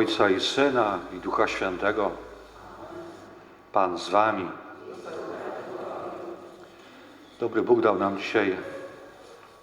Ojca i Syna i Ducha Świętego. Pan z Wami. Dobry Bóg dał nam dzisiaj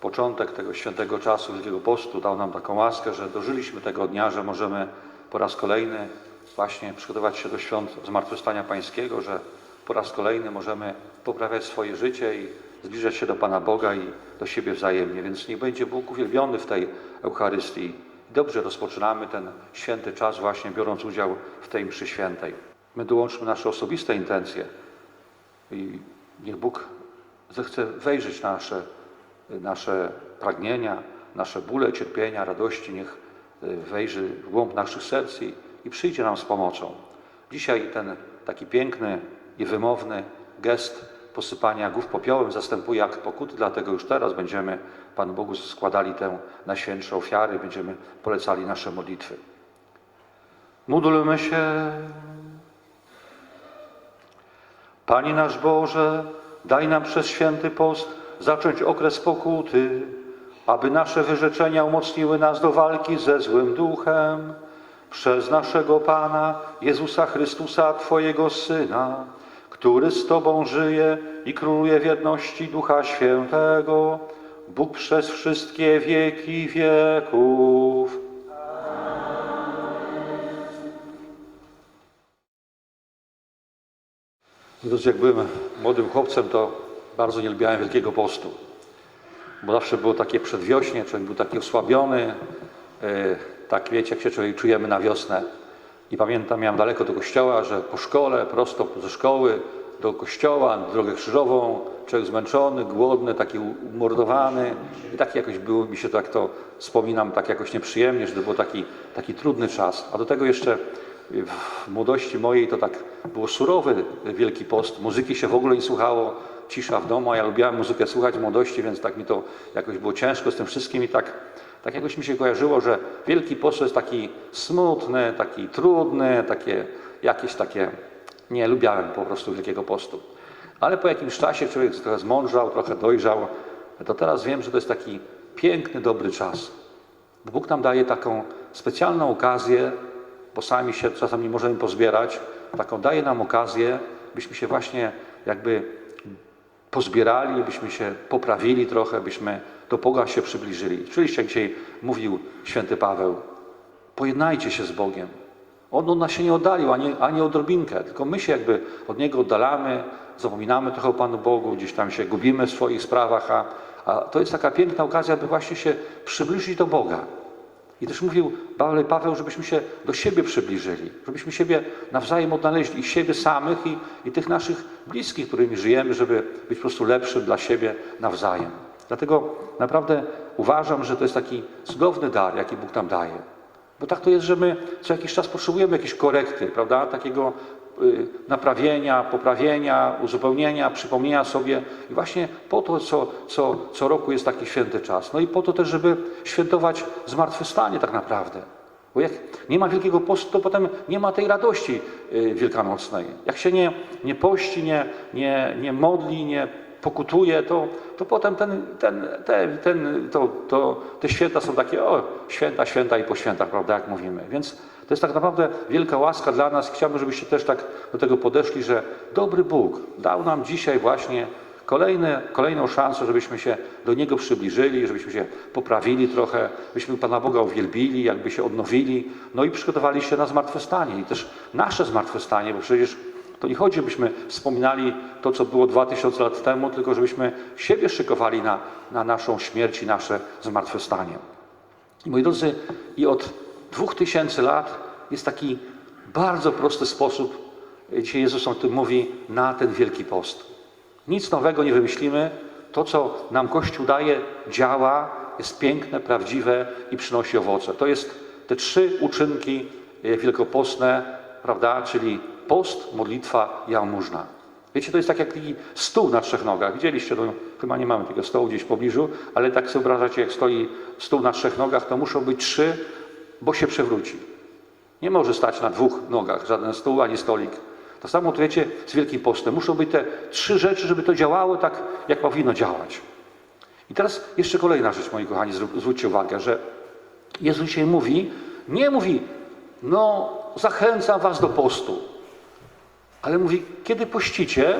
początek tego świętego czasu Wielkiego Postu. Dał nam taką łaskę, że dożyliśmy tego dnia, że możemy po raz kolejny właśnie przygotować się do świąt Zmartwychwstania Pańskiego, że po raz kolejny możemy poprawiać swoje życie i zbliżać się do Pana Boga i do siebie wzajemnie. Więc niech będzie Bóg uwielbiony w tej Eucharystii. Dobrze rozpoczynamy ten święty czas właśnie biorąc udział w tej mszy świętej. My dołączmy nasze osobiste intencje i niech Bóg zechce wejrzeć na nasze, nasze pragnienia, nasze bóle, cierpienia, radości. Niech y, wejrzy w głąb naszych serc i, i przyjdzie nam z pomocą. Dzisiaj ten taki piękny i wymowny gest posypania głów popiołem zastępuje akt dlatego już teraz będziemy Panu Bogu składali tę najświętsze ofiary, będziemy polecali nasze modlitwy. Módlmy się. Panie nasz Boże, daj nam przez święty post zacząć okres pokuty, aby nasze wyrzeczenia umocniły nas do walki ze złym duchem. Przez naszego Pana Jezusa Chrystusa, Twojego Syna, który z Tobą żyje i króluje w jedności Ducha Świętego, Bóg przez wszystkie wieki wieków. Drodzy, jak byłem młodym chłopcem, to bardzo nie lubiałem Wielkiego Postu, bo zawsze było takie przedwiośnie, człowiek był taki osłabiony, e, tak wiecie, jak się człowiek czujemy na wiosnę. I pamiętam, miałem daleko do kościoła, że po szkole, prosto ze szkoły do kościoła, drogę krzyżową, człowiek zmęczony, głodny, taki umordowany. I tak jakoś było, mi się tak to wspominam, tak jakoś nieprzyjemnie, że to był taki, taki trudny czas. A do tego jeszcze w młodości mojej to tak było surowy Wielki Post. Muzyki się w ogóle nie słuchało, cisza w domu, a ja lubiałem muzykę słuchać w młodości, więc tak mi to jakoś było ciężko z tym wszystkim i tak, tak jakoś mi się kojarzyło, że Wielki Post jest taki smutny, taki trudny, takie jakieś takie... Nie lubiałem po prostu Wielkiego Postu. Ale po jakimś czasie człowiek trochę zmądrzał, trochę dojrzał, to teraz wiem, że to jest taki piękny, dobry czas. Bo Bóg nam daje taką specjalną okazję, bo sami się czasem nie możemy pozbierać, taką daje nam okazję, byśmy się właśnie jakby pozbierali, byśmy się poprawili trochę, byśmy do Boga się przybliżyli. Oczywiście, jak dzisiaj mówił święty Paweł, pojednajcie się z Bogiem. On od nas się nie oddalił, ani, ani odrobinkę, tylko my się jakby od Niego oddalamy, zapominamy trochę o Panu Bogu, gdzieś tam się gubimy w swoich sprawach, a, a to jest taka piękna okazja, by właśnie się przybliżyć do Boga. I też mówił Paweł, żebyśmy się do siebie przybliżyli, żebyśmy siebie nawzajem odnaleźli, i siebie samych, i, i tych naszych bliskich, którymi żyjemy, żeby być po prostu lepszym dla siebie nawzajem. Dlatego naprawdę uważam, że to jest taki cudowny dar, jaki Bóg nam daje. Bo tak to jest, że my co jakiś czas potrzebujemy jakiejś korekty, prawda? Takiego y, naprawienia, poprawienia, uzupełnienia, przypomnienia sobie. I właśnie po to co, co, co roku jest taki święty czas. No i po to też, żeby świętować zmartwychwstanie tak naprawdę. Bo jak nie ma Wielkiego Postu, to potem nie ma tej radości y, wielkanocnej. Jak się nie, nie pości, nie, nie, nie modli, nie pokutuje, to, to potem ten, ten, ten, ten, to, to, te święta są takie, o, święta, święta i po świętach, prawda, jak mówimy. Więc to jest tak naprawdę wielka łaska dla nas. Chciałbym, żebyście też tak do tego podeszli, że dobry Bóg dał nam dzisiaj właśnie kolejne, kolejną szansę, żebyśmy się do Niego przybliżyli, żebyśmy się poprawili trochę, byśmy Pana Boga uwielbili, jakby się odnowili, no i przygotowali się na zmartwychwstanie i też nasze zmartwychwstanie, bo przecież to nie chodzi, byśmy wspominali to, co było 2000 lat temu, tylko żebyśmy siebie szykowali na, na naszą śmierć i nasze zmartwychwstanie. I moi drodzy, i od 2000 lat jest taki bardzo prosty sposób, dzisiaj Jezus o tym mówi, na ten Wielki Post. Nic nowego nie wymyślimy. To, co nam Kościół daje, działa, jest piękne, prawdziwe i przynosi owoce. To jest te trzy uczynki wielkopostne, prawda, czyli post, modlitwa, jałmużna. Wiecie, to jest tak jak taki stół na trzech nogach. Widzieliście, no, chyba nie mamy tego stołu gdzieś w pobliżu, ale tak sobie wyobrażacie, jak stoi stół na trzech nogach, to muszą być trzy, bo się przewróci. Nie może stać na dwóch nogach żaden stół ani stolik. To samo tu wiecie z Wielkim Postem. Muszą być te trzy rzeczy, żeby to działało tak, jak powinno działać. I teraz jeszcze kolejna rzecz, moi kochani, zwróćcie uwagę, że Jezus dzisiaj mówi, nie mówi no zachęcam was do postu. Ale mówi, kiedy pościcie,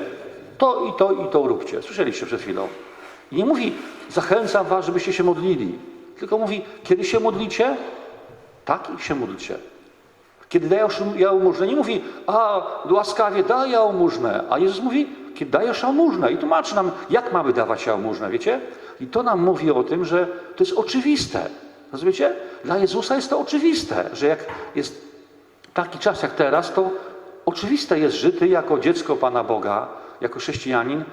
to i to i to róbcie. Słyszeliście przed chwilą. I nie mówi, zachęcam was, żebyście się modlili. Tylko mówi, kiedy się modlicie, tak i się módlcie. Kiedy dajesz jałmużnę, nie mówi, a łaskawie daj jałmużnę, a Jezus mówi, kiedy dajesz jałmużnę i tłumaczy nam, jak mamy dawać jałmużnę, wiecie? I to nam mówi o tym, że to jest oczywiste. Rozumiecie? Dla Jezusa jest to oczywiste, że jak jest taki czas jak teraz, to oczywiste jest, że ty jako dziecko Pana Boga, jako chrześcijanin,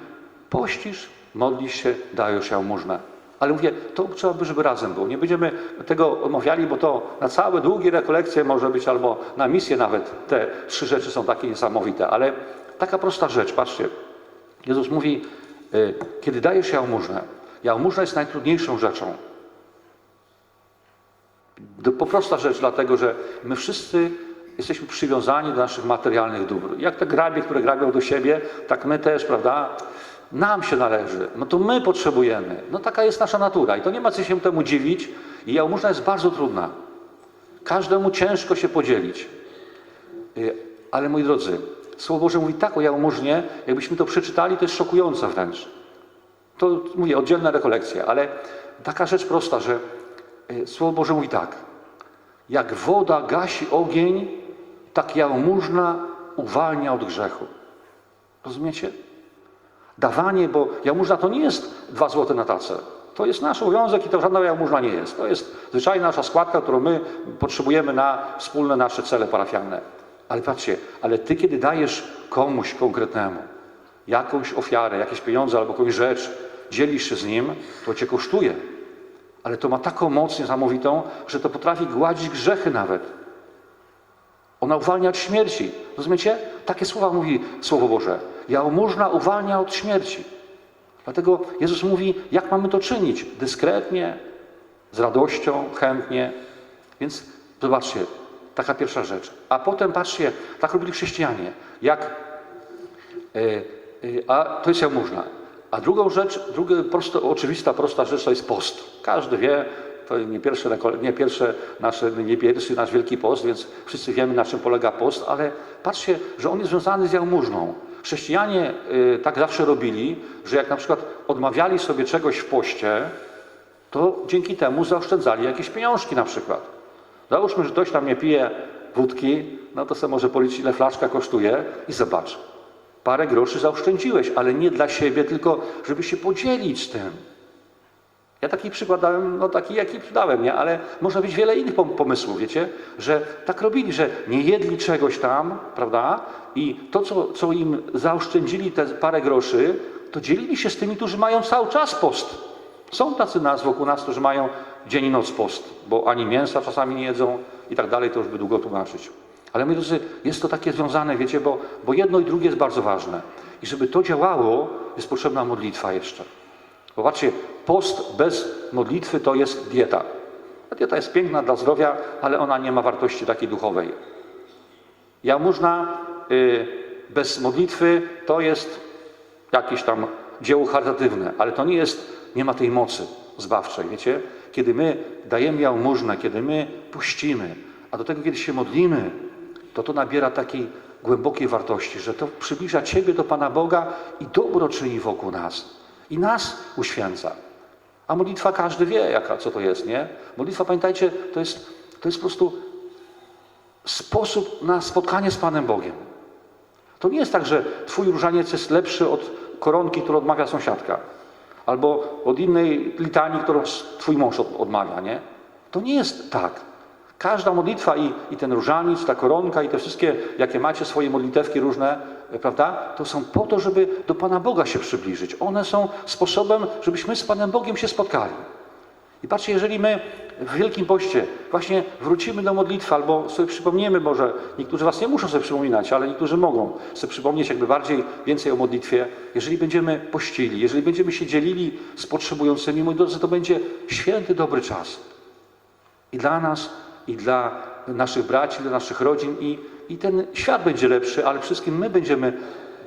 pościsz, modlisz się, dajesz jałmużnę. Ale mówię, to trzeba by, żeby razem było. Nie będziemy tego omawiali, bo to na całe długie rekolekcje może być, albo na misję nawet te trzy rzeczy są takie niesamowite. Ale taka prosta rzecz, patrzcie. Jezus mówi, y, kiedy dajesz jałmużnę, jałmużna jest najtrudniejszą rzeczą. Po prosta rzecz, dlatego że my wszyscy jesteśmy przywiązani do naszych materialnych dóbr. Jak te grabie, które grabią do siebie, tak my też, prawda? Nam się należy. No to my potrzebujemy. No taka jest nasza natura i to nie ma co się temu dziwić. I jałmużna jest bardzo trudna. Każdemu ciężko się podzielić. Y, Ale moi drodzy, Słowo Boże mówi tak o jałmużnie, jakbyśmy to przeczytali, to jest szokujące wręcz. To mówię, oddzielna rekolekcja, ale taka rzecz prosta, że y, Słowo Boże mówi tak. Jak woda gasi ogień, tak jałmużna uwalnia od grzechu. Rozumiecie? Dawanie, bo jałmużna to nie jest dwa złote na tacę. To jest nasz obowiązek i to żadna jałmużna nie jest. To jest zwyczajna nasza składka, którą my potrzebujemy na wspólne nasze cele parafialne. Ale patrzcie, ale ty kiedy dajesz komuś konkretnemu jakąś ofiarę, jakieś pieniądze albo jakąś rzecz, dzielisz się z nim, to cię kosztuje. Ale to ma taką moc niesamowitą, że to potrafi gładzić grzechy nawet. Ona uwalnia od śmierci. Rozumiecie? Takie słowa mówi Słowo Boże. Jałmużna uwalnia od śmierci. Dlatego Jezus mówi, jak mamy to czynić? Dyskretnie, z radością, chętnie. Więc zobaczcie, taka pierwsza rzecz. A potem patrzcie, tak robili chrześcijanie. Jak, e, e, a to jest jałmużna. A drugą rzecz, druga prosto, oczywista, prosta rzecz to jest post. Każdy wie, to nie pierwsze, nie nasze, nie pierwszy nasz Wielki Post, więc wszyscy wiemy, na czym polega post, ale patrzcie, że on jest związany z jałmużną. Chrześcijanie y, tak zawsze robili, że jak na przykład odmawiali sobie czegoś w poście, to dzięki temu zaoszczędzali jakieś pieniążki na przykład. Załóżmy, że ktoś tam nie pije wódki, no to sobie może policzyć, ile flaszka kosztuje i zobacz. Parę groszy zaoszczędziłeś, ale nie dla siebie, tylko żeby się podzielić z tym. Ja taki przykład dałem, no taki jaki dałem, nie? Ale można być wiele innych pom- pomysłów, wiecie? Że tak robili, że nie jedli czegoś tam, prawda? I to, co, co im zaoszczędzili te parę groszy, to dzielili się z tymi, którzy mają cały czas post. Są tacy nas wokół nas, którzy mają dzień i noc post, bo ani mięsa czasami nie jedzą i tak dalej, to już by długo tłumaczyć. Ale moi drodzy, jest to takie związane, wiecie, bo, bo jedno i drugie jest bardzo ważne. I żeby to działało, jest potrzebna modlitwa jeszcze. Popatrzcie, post bez modlitwy to jest dieta. Ta dieta jest piękna dla zdrowia, ale ona nie ma wartości takiej duchowej. Jałmużna y, bez modlitwy to jest jakieś tam dzieło charytatywne, ale to nie jest, nie ma tej mocy zbawczej, wiecie? Kiedy my dajemy jałmużnę, kiedy my puścimy, a do tego kiedy się modlimy, to to nabiera takiej głębokiej wartości, że to przybliża Ciebie do Pana Boga i dobro czyni wokół nas. I nas uświęca. A modlitwa każdy wie, jaka, co to jest, nie? Modlitwa, pamiętajcie, to jest, to jest po prostu sposób na spotkanie z Panem Bogiem. To nie jest tak, że Twój różaniec jest lepszy od koronki, którą odmawia sąsiadka, albo od innej litanii, którą Twój mąż od- odmawia, nie? To nie jest tak. Każda modlitwa i, i ten różaniec, ta koronka i te wszystkie, jakie macie swoje modlitewki różne, prawda, to są po to, żeby do Pana Boga się przybliżyć. One są sposobem, żebyśmy z Panem Bogiem się spotkali. I patrzcie, jeżeli my w Wielkim Poście właśnie wrócimy do modlitwy, albo sobie przypomniemy, może niektórzy Was nie muszą sobie przypominać, ale niektórzy mogą sobie przypomnieć jakby bardziej, więcej o modlitwie. Jeżeli będziemy pościli, jeżeli będziemy się dzielili z potrzebującymi, moi drodzy, to będzie święty, dobry czas. I dla nas, i dla naszych braci, dla naszych rodzin, i, i ten świat będzie lepszy, ale wszystkim my będziemy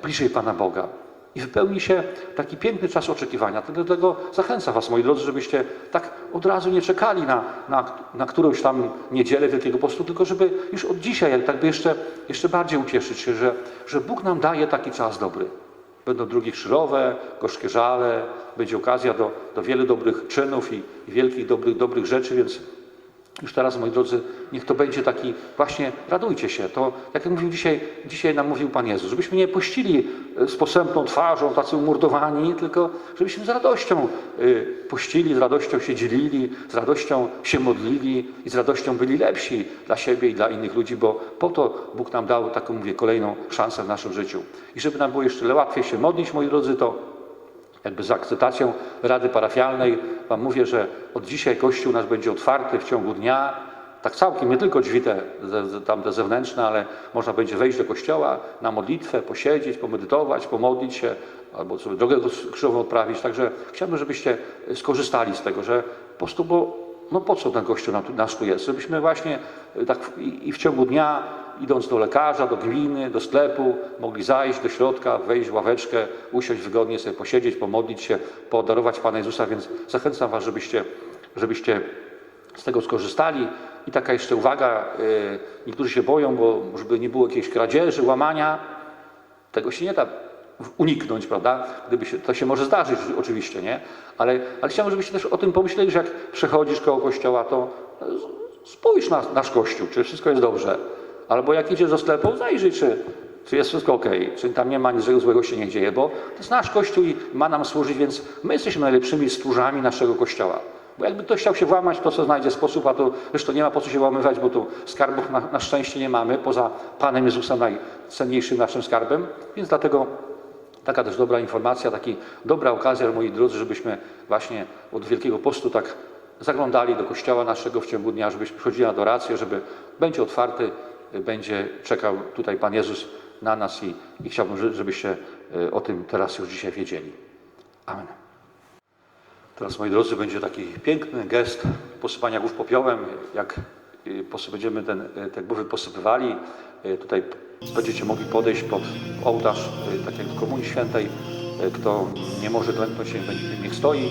bliżej Pana Boga. i wypełni się taki piękny czas oczekiwania. Dlatego zachęcam Was, moi drodzy, żebyście tak od razu nie czekali na, na, na którąś tam niedzielę Wielkiego Postu, tylko żeby już od dzisiaj tak by jeszcze, jeszcze bardziej ucieszyć się, że, że Bóg nam daje taki czas dobry. Będą drugie krzyżowe, gorzkie żale, będzie okazja do, do wielu dobrych czynów i, i wielkich dobrych, dobrych rzeczy, więc już teraz, moi drodzy, niech to będzie taki właśnie, radujcie się. To, jak mówił dzisiaj, dzisiaj nam mówił Pan Jezus, żebyśmy nie pościli e, z posępną twarzą, tacy umordowani, tylko żebyśmy z radością y, pościli, z radością się dzielili, z radością się modlili i z radością byli lepsi dla siebie i dla innych ludzi, bo po to Bóg nam dał taką, mówię, kolejną szansę w naszym życiu. I żeby nam było jeszcze łatwiej się modlić, moi drodzy, to jakby z akceptacją Rady Parafialnej Wam mówię, że od dzisiaj Kościół nasz będzie otwarty w ciągu dnia, tak całkiem, nie tylko drzwi te, tam te zewnętrzne, ale można będzie wejść do Kościoła na modlitwę, posiedzieć, pomedytować, pomodlić się, albo sobie drogę krzyżową odprawić. Także chciałbym, żebyście skorzystali z tego, że po prostu, bo no po co ten Kościół nam tu- jest? Żebyśmy właśnie y, tak i, i w ciągu dnia, idąc do lekarza, do gminy, do sklepu, mogli zajść do środka, wejść w ławeczkę, usiąść wygodnie, sobie posiedzieć, pomodlić się, podarować Pana Jezusa, więc zachęcam Was, żebyście, żebyście z tego skorzystali. I taka jeszcze uwaga, y, niektórzy się boją, bo żeby nie było jakiejś kradzieży, łamania, tego się nie da uniknąć, prawda? Gdyby się, to się może zdarzyć oczywiście, nie? Ale, ale chciałbym, żebyście też o tym pomyśleli, że jak przechodzisz koło kościoła, to e, spójrz na nasz kościół, czy wszystko jest dobrze. Albo jak idziesz do sklepu, zajrzyj, czy, czy jest wszystko ok, czy tam nie ma niczego złego się nie dzieje, bo to jest nasz kościół i ma nam służyć, więc my jesteśmy najlepszymi stróżami naszego kościoła. Bo jakby ktoś chciał się włamać, to co znajdzie sposób, a to zresztą nie ma po co się włamywać, bo tu skarbów na, na szczęście nie mamy, poza Panem Jezusem najcenniejszym naszym skarbem, więc dlatego Taka też dobra informacja, taka dobra okazja, moi drodzy, żebyśmy właśnie od Wielkiego Postu tak zaglądali do kościoła naszego w ciągu dnia, żebyśmy przychodzili na adorację, żeby będzie otwarty, będzie czekał tutaj Pan Jezus na nas i, i chciałbym, że- żebyście e, o tym teraz już dzisiaj wiedzieli. Amen. Teraz, moi drodzy, będzie taki piękny gest posypania głów popiołem. Jak posy- będziemy ten, y, te głowy posypywali, tutaj będziecie mogli podejść pod ołtarz, tak jak Komunii Świętej. Kto nie może klęknąć, niech, stoi.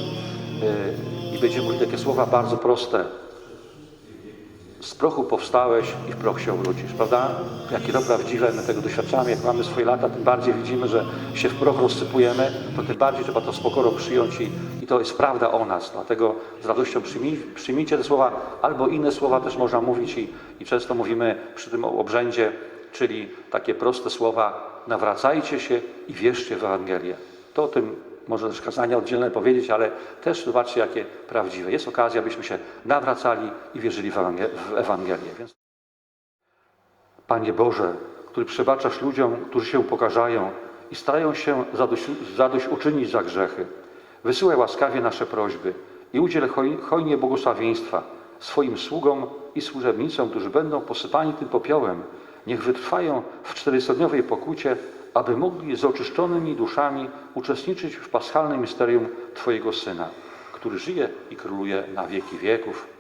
I będziemy mówili takie słowa bardzo proste. Z prochu powstałeś i w proch się obrócisz, prawda? Jakie to prawdziwe, my tego doświadczamy, jak mamy swoje lata, tym bardziej widzimy, że się w proch rozsypujemy, to tym bardziej trzeba to z pokorą przyjąć i, i to jest prawda o nas. Dlatego z radością przyjmij, przyjmijcie te słowa, albo inne słowa też można mówić i, i często mówimy przy tym obrzędzie, czyli takie proste słowa, nawracajcie się i wierzcie w Ewangelię. To o tym może też kazania oddzielne powiedzieć, ale też zobaczcie, jakie prawdziwe. Jest okazja, byśmy się nawracali i wierzyli w Ewangelię. Więc... Panie Boże, który przebaczasz ludziom, którzy się upokarzają i starają się zadość, zadośćuczynić za grzechy, wysyłaj łaskawie nasze prośby i udziel hoj, hojnie błogosławieństwa swoim sługom i służebnicom, którzy będą posypani tym popiołem. Niech wytrwają w czterystodniowej pokucie, aby mogli z oczyszczonymi duszami uczestniczyć w paschalnym misterium Twojego Syna, który żyje i króluje na wieki wieków.